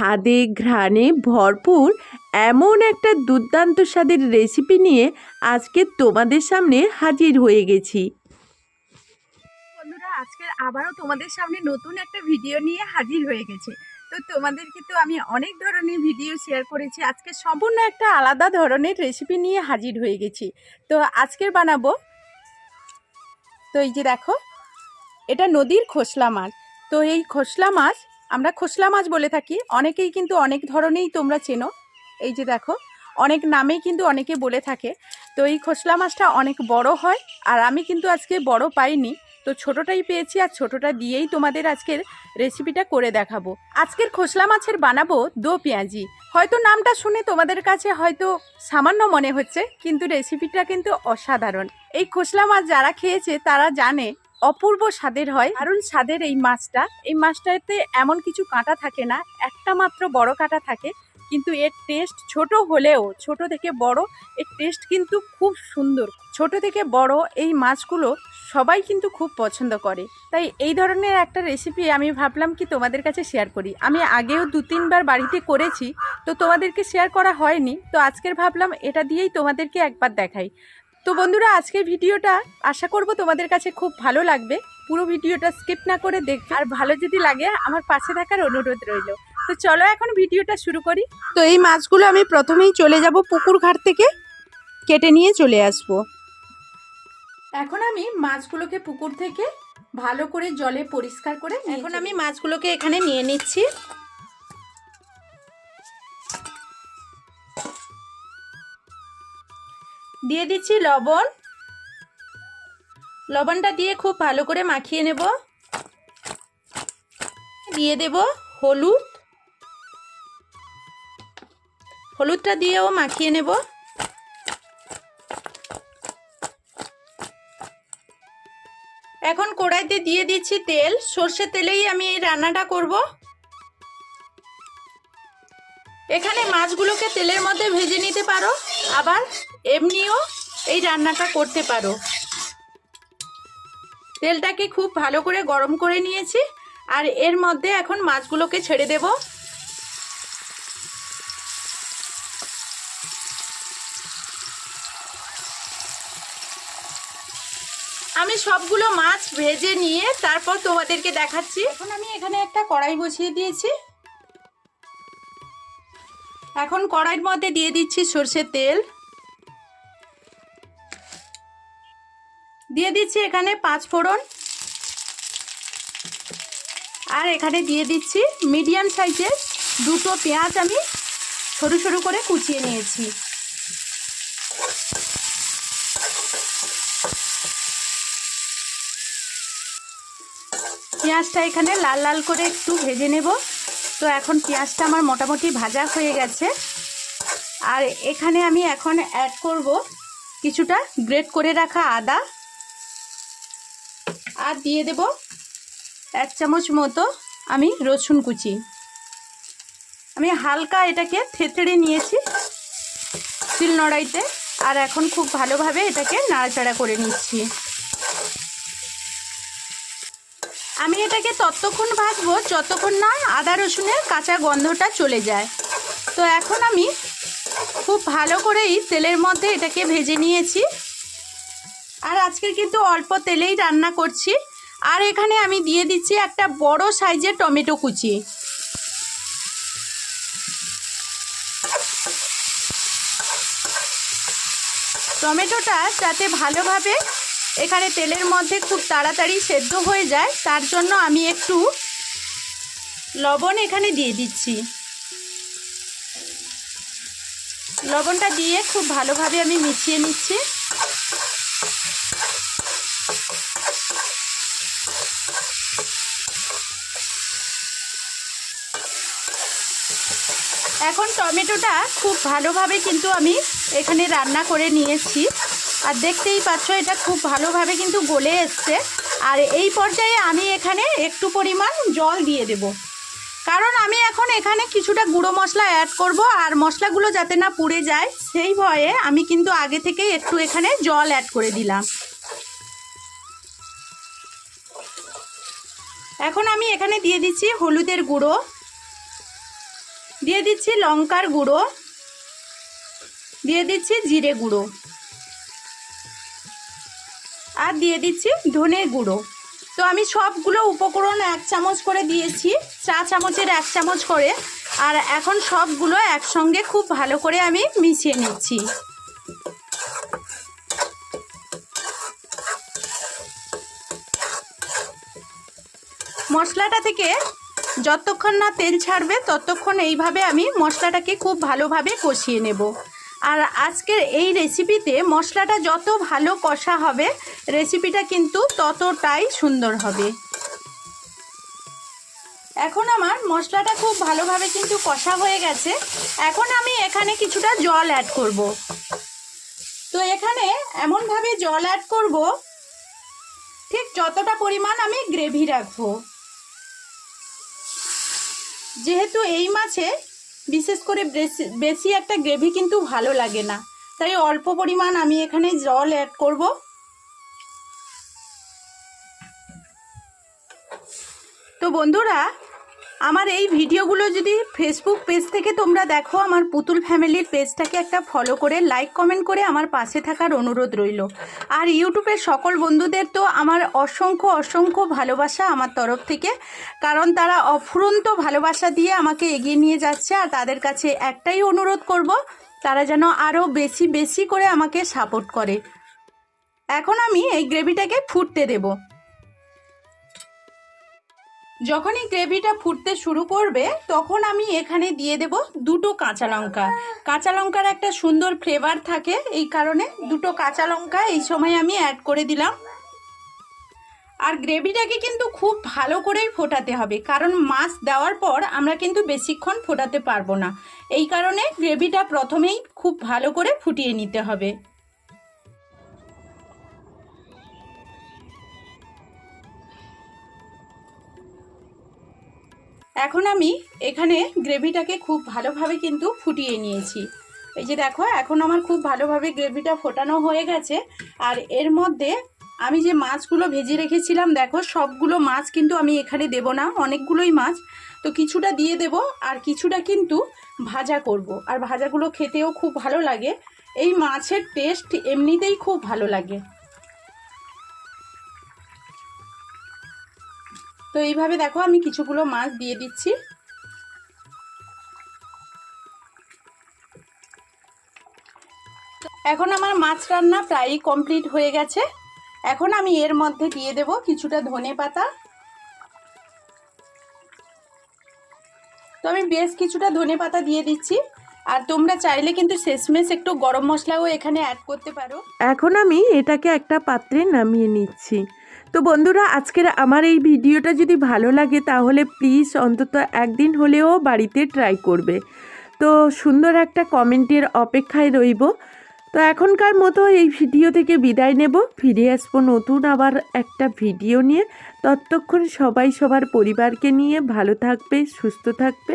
স্বাদে ঘ্রাণে ভরপুর এমন একটা দুর্দান্ত স্বাদের রেসিপি নিয়ে আজকে তোমাদের সামনে হাজির হয়ে গেছি। বন্ধুরা, আজকে আবারও তোমাদের সামনে নতুন একটা ভিডিও নিয়ে হাজির হয়ে গেছে। তো তোমাদেরকে তো আমি অনেক ধরনের ভিডিও শেয়ার করেছি। আজকে সম্পূর্ণ একটা আলাদা ধরনের রেসিপি নিয়ে হাজির হয়ে গেছি। তো আজকের বানাবো। তো এই যে দেখো, এটা নদীর খোসলা মাছ। তো এই খোসলা মাছ আমরা খোসলা মাছ বলে থাকি। অনেকেই কিন্তু অনেক ধরনেরই তোমরা চেনো। এই যে দেখো, অনেক নামেই কিন্তু অনেকে বলে থাকে। তো এই খোসলা মাছটা অনেক বড় হয় আর আমি কিন্তু আজকে বড় পাইনি। তো ছোটটাই পেয়েছি আর ছোটটা দিয়েই তোমাদের আজকের রেসিপিটা করে দেখাবো। আজকের খোসলা মাছের বানাবো দো পেঁয়াজি। হয়তো নামটা শুনে তোমাদের কাছে হয়তো সামান্য মনে হচ্ছে, কিন্তু রেসিপিটা কিন্তু অসাধারণ। এই খোসলা মাছ যারা খেয়েছে তারা জানে অপূর্ব স্বাদের হয়। কারণ স্বাদের এই মাছটা। এই মাছটাতে এমন কিছু কাঁটা থাকে না, একটা মাত্র বড় কাঁটা থাকে, কিন্তু এর টেস্ট ছোট হলেও, ছোট থেকে বড়, এর টেস্ট কিন্তু খুব সুন্দর। ছোট থেকে বড় এই মাছগুলো সবাই কিন্তু খুব পছন্দ করে। তাই এই ধরনের একটা রেসিপি আমি ভাবলাম কি তোমাদের কাছে শেয়ার করি। আমি আগেও দু, তিনবার বাড়িতে করেছি, তো তোমাদেরকে শেয়ার করা হয়নি, তো আজকের ভাবলাম এটা দিয়েই তোমাদেরকে একবার দেখাই। তো বন্ধুরা আজকের ভিডিওটা আশা করব তোমাদের কাছে খুব ভালো লাগবে। পুরো ভিডিওটা স্কিপ না করে দেখবে। আর ভালো যদি লাগে আমার পাশে থাকার অনুরোধ রইল। তো চলো এখন ভিডিওটা শুরু করি। তো এই মাছগুলো আমি প্রথমেই চলে যাব পুকুর ঘাট থেকে। কেটে নিয়ে চলে আসব। এখন আমি মাছগুলোকে পুকুর থেকে ভালো করে জলে পরিষ্কার করে এখন আমি মাছগুলোকে এখানে নিয়ে নিচ্ছি। দিয়ে দিচ্ছি লবণ। লবণটা দিয়ে খুব ভালো করে মাখিয়ে নেব। দিয়ে দেব হলুদ। হলুদটা দিয়েও মাখিয়ে নেব। এখন কড়াইতে দিয়ে দিচ্ছি তেল। সর্ষে তেলেই আমি এই রান্নাটা করব। এখানে মাছগুলোকে তেলের মধ্যে ভেজে নিতে পারো, আবার এমনিও এই রান্নাটা করতে পারো। তেলটাকে খুব ভালো করে গরম করে নিয়েছি, আর এর মধ্যে এখন মাছগুলোকে ছেড়ে দেব। আমি সবগুলো মাছ ভেজে নিয়ে তারপর তোমাদেরকে দেখাচ্ছি। এখন আমি এখানে একটা কড়াই বসিয়ে দিয়েছি। এখন কড়াইয়ের মধ্যে দিয়ে দিচ্ছি সর্ষের তেল। দিয়ে দিচ্ছি এখানে পাঁচ ফোড়ন। আর এখানে দিয়ে দিচ্ছি মিডিয়াম সাইজের দুটো পেঁয়াজ আমি সরু সরু করে কুচিয়ে নিয়েছি। পেঁয়াজটা এখানে লাল লাল করে একটু ভেজে নেব। তো এখন পেঁয়াজটা আমার মোটামুটি ভাজা হয়ে গেছে। আর এখানে আমি এখন অ্যাড করব কিছুটা গ্রেট করে রাখা আদা। আর দিয়ে দেব এক চামচ মতো আমি রসুন কুচি। আমি হালকা এটাকে থেতড়ে নিয়েছি শিল নড়াইতে আর এখন খুব ভালোভাবে এটাকে নাড়াচাড়া করে নিচ্ছি। আমি এটাকে ততক্ষণ ভাজবো যতক্ষণ না আদা রসুনের কাঁচা গন্ধটা চলে যায়। তো এখন আমি খুব ভালো করেই তেলের মধ্যে এটাকে ভেজে নিয়েছি। আর আজকের কিন্তু অল্প তেলেই রান্না করছি। আর এখানে আমি দিয়ে দিচ্ছি একটা বড় সাইজের টমেটো কুচি। টমেটোটা যাতে ভালোভাবে এখানে তেলের মধ্যে খুব তাড়াতাড়ি সেদ্ধ হয়ে যায়, তার জন্য আমি একটু লবণ এখানে দিয়ে দিচ্ছি। লবণটা দিয়ে খুব ভালোভাবে আমি মিশিয়ে নিচ্ছি। এখন টমেটোটা খুব ভালোভাবে কিন্তু আমি এখানে রান্না করে নিয়েছি। আর দেখতেই পাচ্ছ, এটা খুব ভালোভাবে কিন্তু গলে এসছে। আর এই পর্যায়ে আমি এখানে একটু পরিমাণ জল দিয়ে দেব। কারণ আমি এখন এখানে কিছুটা গুঁড়ো মশলা অ্যাড করব, আর মশলাগুলো যাতে না পুড়ে যায়, সেই ভয়ে আমি কিন্তু আগে থেকে একটু এখানে জল অ্যাড করে দিলাম। এখন আমি এখানে দিয়ে দিচ্ছি হলুদের গুঁড়ো। দিয়ে দিচ্ছি লঙ্কার গুঁড়ো। দিয়ে দিচ্ছি জিরে গুঁড়ো। আর দিয়ে দিচ্ছি ধনে গুঁড়ো। তো আমি সবগুলো উপকরণ এক চামচ করে দিয়েছি, চা চামচের এক চামচ করে। আর এখন সবগুলো একসঙ্গে খুব ভালো করে আমি মিশিয়ে নিচ্ছি। মশলাটা থেকে যতক্ষণ না তেল ছাড়বে, ততক্ষণ এইভাবে আমি মশলাটাকে খুব ভালোভাবে কষিয়ে নেব। আর আজকের এই রেসিপিতে মশলাটা যত ভালো কষা হবে রেসিপিটা কিন্তু ততটাই সুন্দর হবে। এখন আমার মশলাটা খুব ভালোভাবে কিন্তু কষা হয়ে গেছে। এখন আমি এখানে কিছুটা জল অ্যাড করব। তো এখানে এমনভাবে জল অ্যাড করব, ঠিক যতটা পরিমাণ আমি গ্রেভি রাখব। যেহেতু এই মাছে বিশেষ করে বেশি বেশি একটা গ্রেভি কিন্তু ভালো লাগে না। তাই অল্প পরিমাণ আমি এখানে জল অ্যাড করব। তো বন্ধুরা আমার এই ভিডিওগুলো যদি ফেসবুক পেজ থেকে তোমরা দেখো, আমার পুতুল ফ্যামিলির পেজটাকে একটা ফলো করে লাইক কমেন্ট করে আমার পাশে থাকার অনুরোধ রইল। আর ইউটিউবের সকল বন্ধুদের তো আমার অসংখ্য অসংখ্য ভালোবাসা আমার তরফ থেকে, কারণ তারা অফুরন্ত ভালোবাসা দিয়ে আমাকে এগিয়ে নিয়ে যাচ্ছে, আর তাদের কাছে একটাই অনুরোধ করব, তারা যেন আরও বেশি বেশি করে আমাকে সাপোর্ট করে। এখন আমি এই গ্রেভিটাকে ফুটতে দেবো। যখনই গ্রেভিটা ফুটতে শুরু করবে, তখন আমি এখানে দিয়ে দেব দুটো কাঁচা লঙ্কা। কাঁচা লঙ্কার একটা সুন্দর ফ্লেভার থাকে, এই কারণে দুটো কাঁচা লঙ্কা এই সময় আমি অ্যাড করে দিলাম। আর গ্রেভিটাকে কিন্তু খুব ভালো করেই ফোটাতে হবে, কারণ মাছ দেওয়ার পর আমরা কিন্তু বেশিক্ষণ ফোটাতে পারব না। এই কারণে গ্রেভিটা প্রথমেই খুব ভালো করে ফুটিয়ে নিতে হবে। এখন আমি এখানে গ্রেভিটাকে খুব ভালোভাবে কিন্তু ফুটিয়ে নিয়েছি। এই যে দেখো, এখন আমার খুব ভালোভাবে গ্রেভিটা ফোটানো হয়ে গেছে। আর এর মধ্যে আমি যে মাছগুলো ভেজে রেখেছিলাম, দেখো, সবগুলো মাছ কিন্তু আমি এখানে দেব না, অনেকগুলোই মাছ। তো কিছুটা দিয়ে দেব আর কিছুটা কিন্তু ভাজা করব। আর ভাজাগুলো খেতেও খুব ভালো লাগে। এই মাছের টেস্ট এমনিতেই খুব ভালো লাগে। তো এইভাবে দেখো, আমি কিছুগুলো মাছ দিয়ে দিচ্ছি। এখন আমার মাছ রান্না প্রায়ই কমপ্লিট হয়ে গেছে। এখন আমি এর মধ্যে দিয়ে দেব কিছুটা ধনে পাতা। তো আমি বেশ কিছুটা ধনে পাতা দিয়ে দিচ্ছি। আর তোমরা চাইলে কিন্তু শেষমেশ একটু গরম মশলাও এখানে অ্যাড করতে পারো। এখন আমি এটাকে একটা পাত্রে নামিয়ে নিচ্ছি। তো বন্ধুরা, আজকের আমার এই ভিডিওটা যদি ভালো লাগে, তাহলে প্লিজ অন্তত একদিন হলেও বাড়িতে ট্রাই করবে। তো সুন্দর একটা কমেন্টের অপেক্ষায় রইব। তো এখনকার মতো এই ভিডিও থেকে বিদায় নেব। ফিরে আসব নতুন আবার একটা ভিডিও নিয়ে। ততক্ষণ সবাই সবার পরিবারকে নিয়ে ভালো থাকবে, সুস্থ থাকবে।